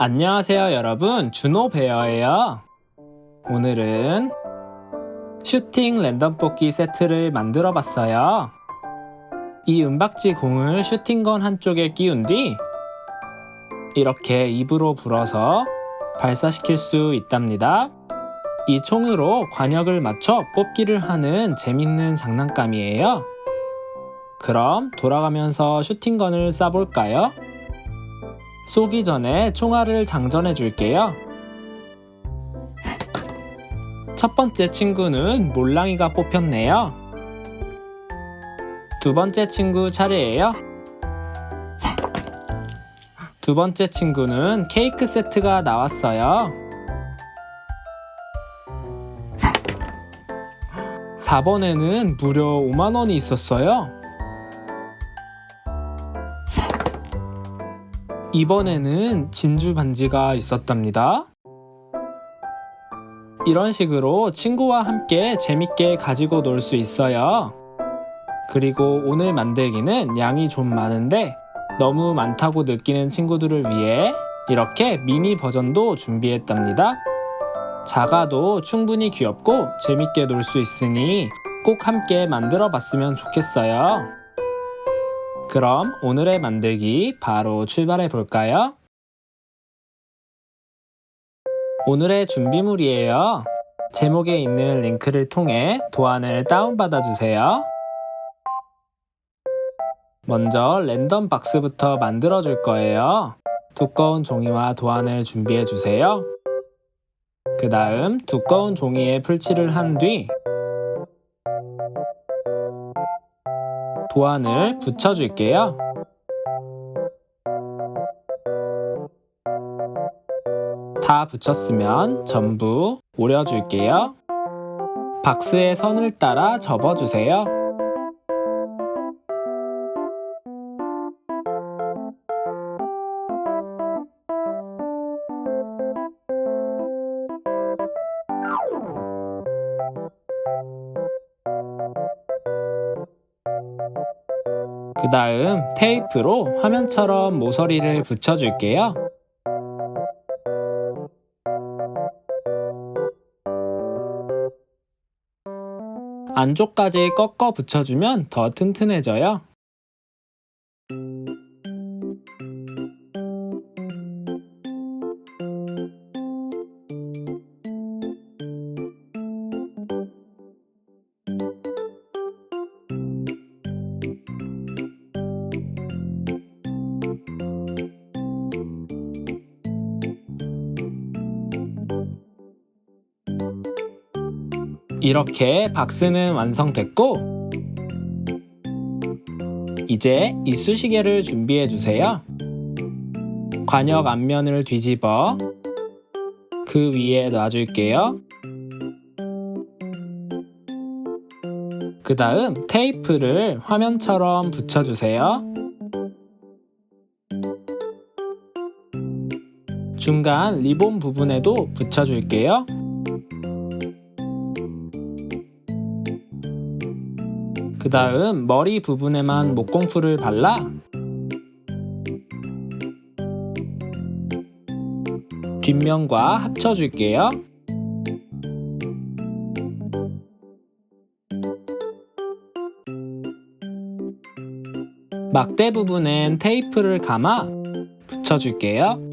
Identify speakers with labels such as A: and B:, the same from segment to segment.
A: 안녕하세요 여러분. 준호 베어예요. 오늘은 슈팅 랜덤 뽑기 세트를 만들어 봤어요. 이 은박지 공을 슈팅건 한쪽에 끼운 뒤 이렇게 입으로 불어서 발사시킬 수 있답니다. 이 총으로 관역을 맞춰 뽑기를 하는 재밌는 장난감이에요. 그럼 돌아가면서 슈팅건을 쏴볼까요? 쏘기 전에 총알을 장전해 줄게요. 첫 번째 친구는 몰랑이가 뽑혔네요. 두 번째 친구 차례예요. 두 번째 친구는 케이크 세트가 나왔어요. 4번에는 무려 5만원이 있었어요. 이번에는 진주 반지가 있었답니다. 이런 식으로 친구와 함께 재밌게 가지고 놀 수 있어요. 그리고 오늘 만들기는 양이 좀 많은데 너무 많다고 느끼는 친구들을 위해 이렇게 미니 버전도 준비했답니다. 작아도 충분히 귀엽고 재밌게 놀 수 있으니 꼭 함께 만들어 봤으면 좋겠어요. 그럼 오늘의 만들기 바로 출발해 볼까요? 오늘의 준비물이에요. 제목에 있는 링크를 통해 도안을 다운받아 주세요. 먼저 랜덤 박스부터 만들어 줄 거예요. 두꺼운 종이와 도안을 준비해 주세요. 그 다음 두꺼운 종이에 풀칠을 한 뒤 도안을 붙여줄게요. 다 붙였으면 전부 오려줄게요. 박스의 선을 따라 접어주세요. 그 다음 테이프로 화면처럼 모서리를 붙여줄게요. 안쪽까지 꺾어 붙여주면 더 튼튼해져요. 이렇게 박스는 완성됐고 이제 이쑤시개를 준비해 주세요. 관역 앞면을 뒤집어 그 위에 놔줄게요. 그 다음 테이프를 화면처럼 붙여주세요. 중간 리본 부분에도 붙여줄게요. 그 다음 머리 부분에만 목공풀을 발라 뒷면과 합쳐줄게요. 막대 부분엔 테이프를 감아 붙여줄게요.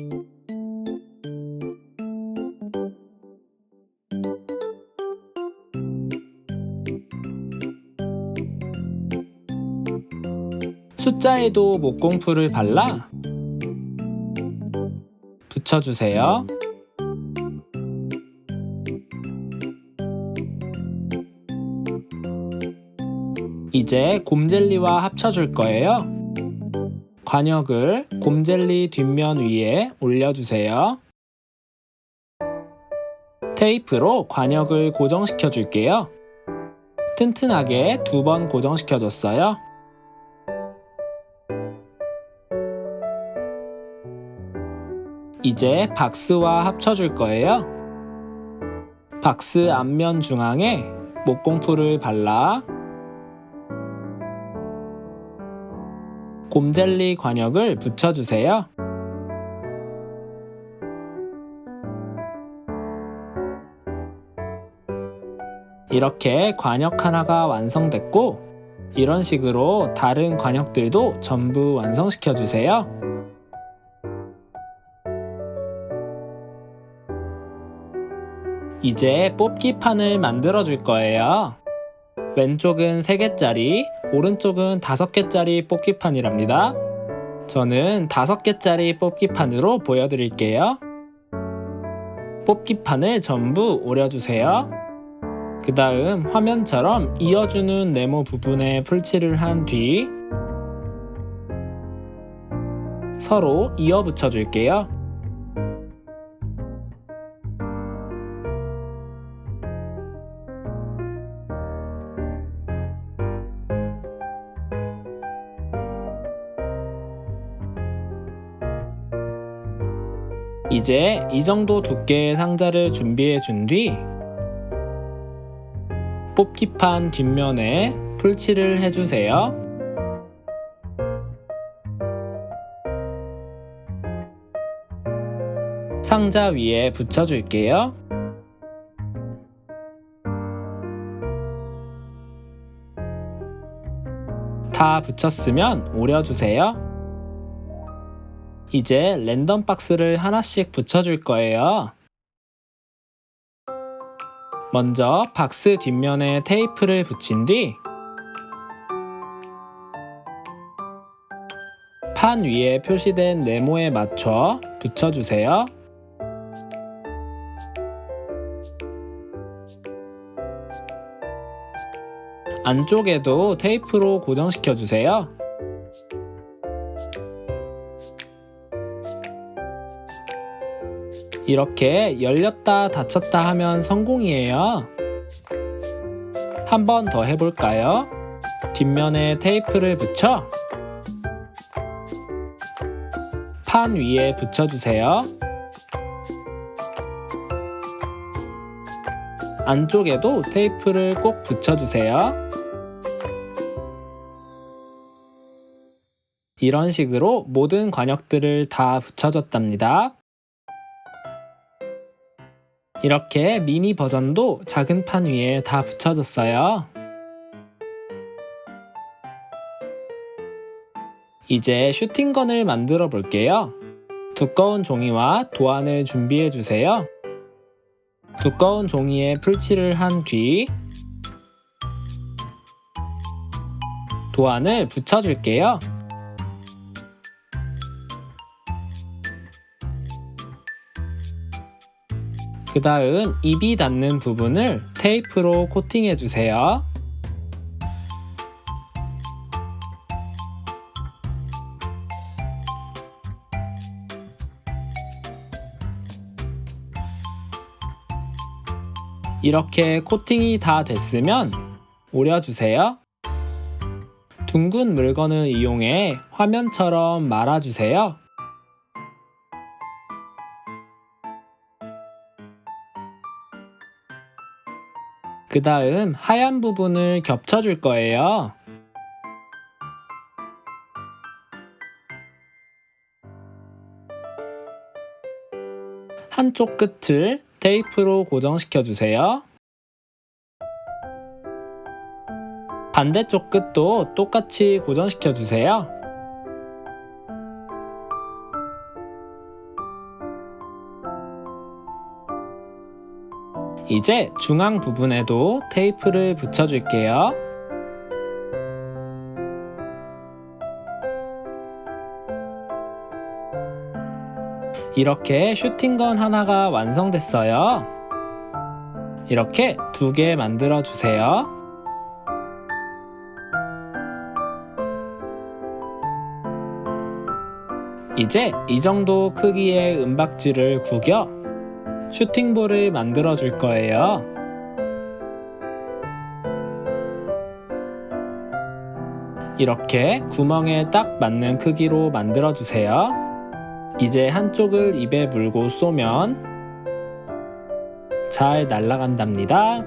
A: 숫자에도 목공풀을 발라 붙여주세요. 이제 곰젤리와 합쳐줄 거예요. 관역을 곰젤리 뒷면 위에 올려주세요. 테이프로 관역을 고정시켜 줄게요. 튼튼하게 두 번 고정시켜줬어요. 이제 박스와 합쳐줄 거예요. 박스 앞면 중앙에 목공풀을 발라 곰젤리 관역을 붙여주세요. 이렇게 관역 하나가 완성됐고 이런 식으로 다른 관역들도 전부 완성시켜 주세요. 이제 뽑기판을 만들어 줄 거예요. 왼쪽은 3개짜리, 오른쪽은 5개짜리 뽑기판이랍니다. 저는 5개짜리 뽑기판으로 보여드릴게요. 뽑기판을 전부 오려주세요. 그 다음 화면처럼 이어주는 네모 부분에 풀칠을 한 뒤 서로 이어 붙여 줄게요. 이제 이 정도 두께의 상자를 준비해 준 뒤 뽑기판 뒷면에 풀칠을 해주세요. 상자 위에 붙여줄게요. 다 붙였으면 오려주세요. 이제 랜덤 박스를 하나씩 붙여줄 거예요. 먼저 박스 뒷면에 테이프를 붙인 뒤 판 위에 표시된 네모에 맞춰 붙여주세요. 안쪽에도 테이프로 고정시켜 주세요. 이렇게 열렸다 닫혔다 하면 성공이에요. 한 번 더 해볼까요? 뒷면에 테이프를 붙여 판 위에 붙여주세요. 안쪽에도 테이프를 꼭 붙여주세요. 이런 식으로 모든 관역들을 다 붙여줬답니다. 이렇게 미니 버전도 작은 판 위에 다 붙여졌어요. 이제 슈팅건을 만들어 볼게요. 두꺼운 종이와 도안을 준비해 주세요. 두꺼운 종이에 풀칠을 한 뒤 도안을 붙여줄게요. 그 다음 입이 닿는 부분을 테이프로 코팅해 주세요. 이렇게 코팅이 다 됐으면 오려주세요. 둥근 물건을 이용해 화면처럼 말아주세요. 그 다음 하얀 부분을 겹쳐줄 거예요. 한쪽 끝을 테이프로 고정시켜 주세요. 반대쪽 끝도 똑같이 고정시켜 주세요. 이제 중앙 부분에도 테이프를 붙여줄게요. 이렇게 슈팅건 하나가 완성됐어요. 이렇게 두 개 만들어 주세요. 이제 이 정도 크기의 은박지를 구겨 슈팅볼을 만들어 줄 거예요. 이렇게 구멍에 딱 맞는 크기로 만들어 주세요. 이제 한쪽을 입에 물고 쏘면 잘 날아간답니다.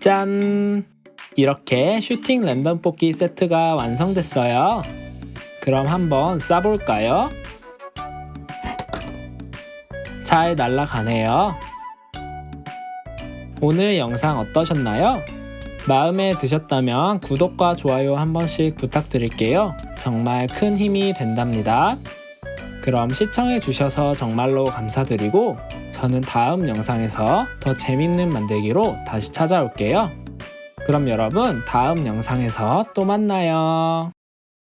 A: 짠! 이렇게 슈팅 랜덤 뽑기 세트가 완성됐어요. 그럼 한번 쏴볼까요? 잘 날아가네요. 오늘 영상 어떠셨나요? 마음에 드셨다면 구독과 좋아요 한 번씩 부탁드릴게요. 정말 큰 힘이 된답니다. 그럼 시청해 주셔서 정말로 감사드리고 저는 다음 영상에서 더 재밌는 만들기로 다시 찾아올게요. 그럼 여러분 다음 영상에서 또 만나요.